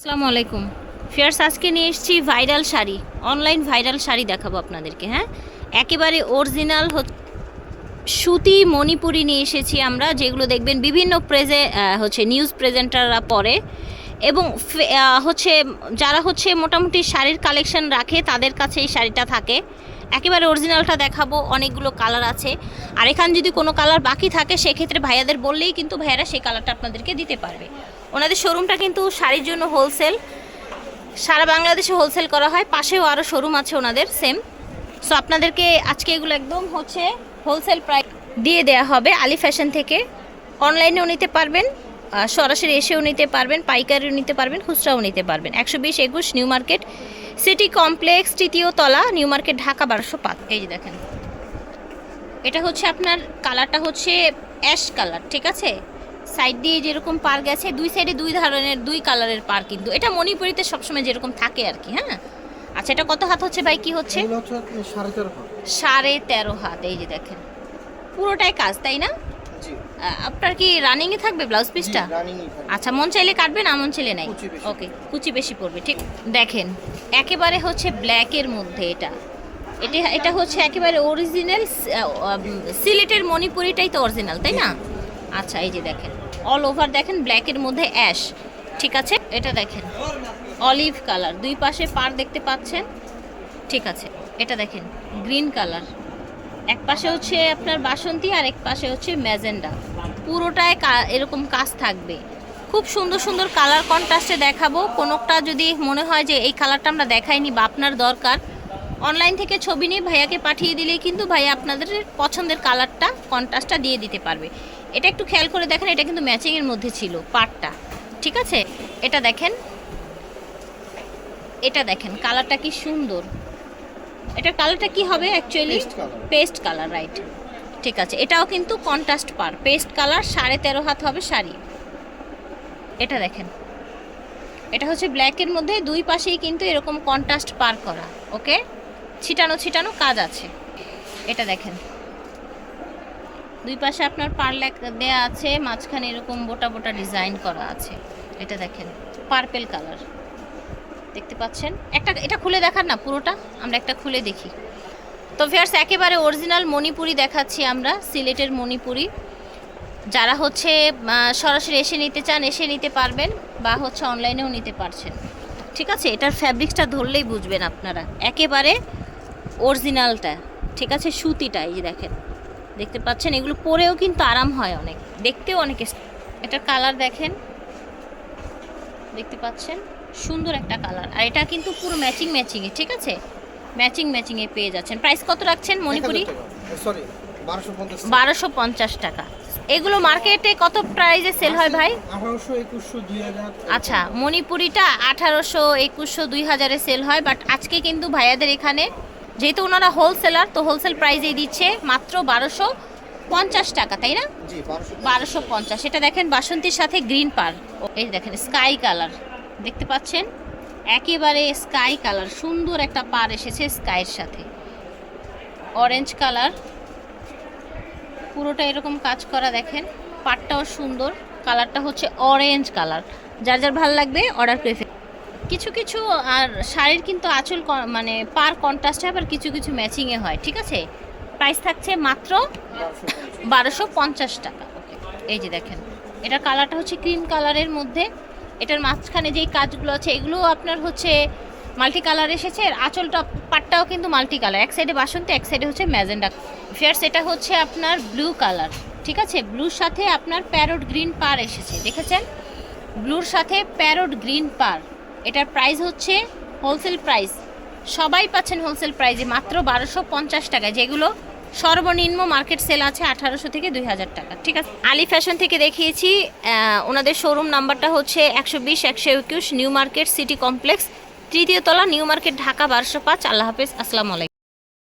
আসসালামু আলাইকুম। ফিয়ার্স, আজকে নিয়ে এসেছি viral sari. Online viral sari দেখাবো আপনাদেরকে হ্যাঁ? একেবারে অরিজিনাল সুতি মণিপুরি নিয়ে এসেছি আমরা, যেগুলো দেখবেন বিভিন্ন প্রেজে হচ্ছে নিউজ প্রেজেন্টাররা পরে। এবং হচ্ছে, যারা হচ্ছে মোটামুটি শাড়ির কালেকশন রাখে, তাদের কাছে এই শাড়িটা থাকে। একেবারে অরিজিনালটা দেখাবো, অনেকগুলো কালার আছে। আর এখানে যদি কোনো কালার বাকি থাকে, সেক্ষেত্রে ভাইয়াদের বললেই কিন্তু ভাইয়ারা সেই কালারটা আপনাদেরকে দিতে পারবে। ওনাদের শোরুমটা কিন্তু শাড়ির জন্য হোলসেল সারা বাংলাদেশে হোলসেল করা হয়। পাশেও আরও শোরুম আছে ওনাদের সেম সো আপনাদেরকে আজকে এগুলো একদম হচ্ছে হোলসেল প্রাইস দিয়ে দেয়া হবে আলি ফ্যাশন থেকে। অনলাইনেও নিতে পারবেন সরাসরি এসেও নিতে পারবেন, পাইকারিও নিতে পারবেন, খুচরাও নিতে পারবেন। একশো বিশ একুশ নিউ মার্কেট সিটি কমপ্লেক্স তৃতীয় তলা নিউ মার্কেট ঢাকা বারোশো পাঁচ। এই যে দেখেন। এটা হচ্ছে আপনার কালারটা হচ্ছে অ্যাশ কালার ঠিক আছে? সাইড দিয়ে যেরকম পার গেছে দুই সাইডে দুই ধরনের দুই কালারের পার কিন্তু। এটা মণিপুরিতে সবসময় যেরকম থাকে আর কি হ্যাঁ? আচ্ছা এটা কত হাত হচ্ছে ভাই? কি হচ্ছে? সাড়ে তেরো হাত। এই যে দেখেন। পুরোটাই কাজ তাই না? আপনার কি রানিংয়ে থাকবে ব্লাউজ পিসটা আচ্ছা মন চাইলে কাটবেন মন চাইলে নাই? ওকে কুচি বেশি পড়বে ঠিক। দেখেন একেবারে হচ্ছে ব্ল্যাকের মধ্যে এটা। এটা এটা হচ্ছে একেবারে অরিজিনাল সিলেটের মণিপুরিটাই তো অরিজিনাল তাই না? আচ্ছা এই যে দেখেন। অল ওভার দেখেন ব্ল্যাকের মধ্যে অ্যাশ ঠিক আছে? এটা দেখেন অলিভ কালার দুই পাশে পার দেখতে পাচ্ছেন? ঠিক আছে, এটা দেখেন গ্রিন কালার এক পাশে হচ্ছে আপনার বাসন্তী আর এক পাশে হচ্ছে ম্যাজেন্ডা। পুরোটায় এরকম কাজ থাকবে। খুব সুন্দর সুন্দর কালার কন্ট্রাস্টে দেখাবো। কোনোটা যদি মনে হয় যে এই কালারটা আমরা দেখাইনি বা আপনার দরকার অনলাইন থেকে ছবি নিয়ে ভাইয়াকে পাঠিয়ে দিলেই কিন্তু ভাইয়া আপনাদের পছন্দের কালারটা কন্ট্রাস্টটা দিয়ে দিতে পারবে। এটা একটু খেয়াল করে দেখেন এটা কিন্তু ম্যাচিংয়ের মধ্যে ছিল পাটটা। ঠিক আছে? এটা দেখেন। এটা দেখেন কালারটা কি সুন্দর। এটার কালারটা কি হবে অ্যাকচুয়ালি পেস্ট কালার রাইট ঠিক আছে এটাও কিন্তু কন্ট্রাস্ট পার। পেস্ট কালার সাড়ে তেরো হাত হবে শাড়ি। এটা দেখেন। এটা হচ্ছে ব্ল্যাকের মধ্যে দুই পাশেই কিন্তু এরকম কন্ট্রাস্ট পার করা ওকে ছিটানো ছিটানো কাজ আছে। এটা দেখেন। দুই পাশে আপনার পার দেয়া আছে, মাঝখানে এরকম বোটা বোটা ডিজাইন করা আছে। এটা দেখেন, পার্পেল কালার। দেখতে পাচ্ছেন? একটা, এটা খুলে দেখান না পুরোটা, আমরা একটা খুলে দেখি। তো ফিয়ার্স একেবারে অরিজিনাল মণিপুরি দেখাচ্ছি আমরা, সিলেটের মণিপুরি। যারা হচ্ছে সরাসরি এসে নিতে চান, এসে নিতে পারবেন, বা হচ্ছে অনলাইনেও নিতে পারছেন। ঠিক আছে? এটার ফ্যাব্রিক্সটা ধরলেই বুঝবেন আপনারা। একেবারে অরিজিনালটা, ঠিক আছে? সুতিটা, এই দেখেন। দেখতে পাচ্ছেন এগুলো পরেও কিন্তু আরাম হয় অনেক। দেখতেও অনেক এটার কালার দেখেন। দেখতে পাচ্ছেন? সুন্দর একটা কালার আর এটা কিন্তু পুরো ম্যাচিং ম্যাচিংয়ে ঠিক আছে? ম্যাচিং ম্যাচিংয়ে পেয়ে যাচ্ছেন। প্রাইস কত রাখছেন মণিপুরি? সরি বারোশো পঞ্চাশ টাকা। এগুলো মার্কেটে কত প্রাইসে সেল হয় ভাই? আচ্ছা মণিপুরিটা আঠারোশো একুশশো দুই হাজারে সেল হয় বাট আজকে কিন্তু ভাইয়াদের এখানে যেহেতু ওনারা হোলসেলার তো হোলসেল প্রাইসেই দিচ্ছে মাত্র বারোশো পঞ্চাশ টাকা তাই না? বারোশো পঞ্চাশ। এটা দেখেন বাসন্তীর সাথে গ্রিন পার এই দেখেন স্কাই কালার দেখতে পাচ্ছেন? একেবারে স্কাই কালার সুন্দর একটা পার এসেছে স্কাইয়ের সাথে। অরেঞ্জ কালার পুরোটা এরকম কাজ করা দেখেন। পাটটাও সুন্দর। কালারটা হচ্ছে অরেঞ্জ কালার যার যার ভালো লাগবে অর্ডার করে কিছু কিছু আর শাড়ির কিন্তু আঁচল মানে পার কন্ট্রাস্টে আবার কিছু কিছু ম্যাচিংয়ে হয়, ঠিক আছে? প্রাইস থাকছে মাত্র বারোশো পঞ্চাশ টাকা। এই যে দেখেন, এটার কালারটা হচ্ছে ক্রিম কালারের মধ্যে। এটার মাঝখানে যেই কাজগুলো আছে এগুলো আপনার হচ্ছে মাল্টি কালার এসেছে। আর আঁচলটা, পাটটাও কিন্তু মাল্টি কালার এক সাইডে বাসন্তী, এক সাইডে হচ্ছে ম্যাজেন্ডা। ফেয়ার্স এটা হচ্ছে আপনার ব্লু কালার ঠিক আছে? ব্লুর সাথে আপনার প্যারোট গ্রিন পার এসেছে, দেখেছেন? ব্লুর সাথে প্যারোট গ্রিন পার। এটার প্রাইস হচ্ছে হোলসেল প্রাইস সবাই পাচ্ছেন হোলসেল প্রাইসে মাত্র বারোশো পঞ্চাশ টাকা, যেগুলো সর্বনিম্ন মার্কেট সেল আছে আঠারোশো থেকে দুই হাজার টাকা, ঠিক আছে? আলি ফ্যাশন থেকে দেখিয়েছি ওনাদের শোরুম নাম্বারটা হচ্ছে একশো বিশ, একশো একুশ, নিউ মার্কেট সিটি কমপ্লেক্স, তৃতীয় তলা, নিউ মার্কেট ঢাকা, বারোশো পাঁচ। আল্লাহ হাফিজ, আসসালামু আলাইকুম।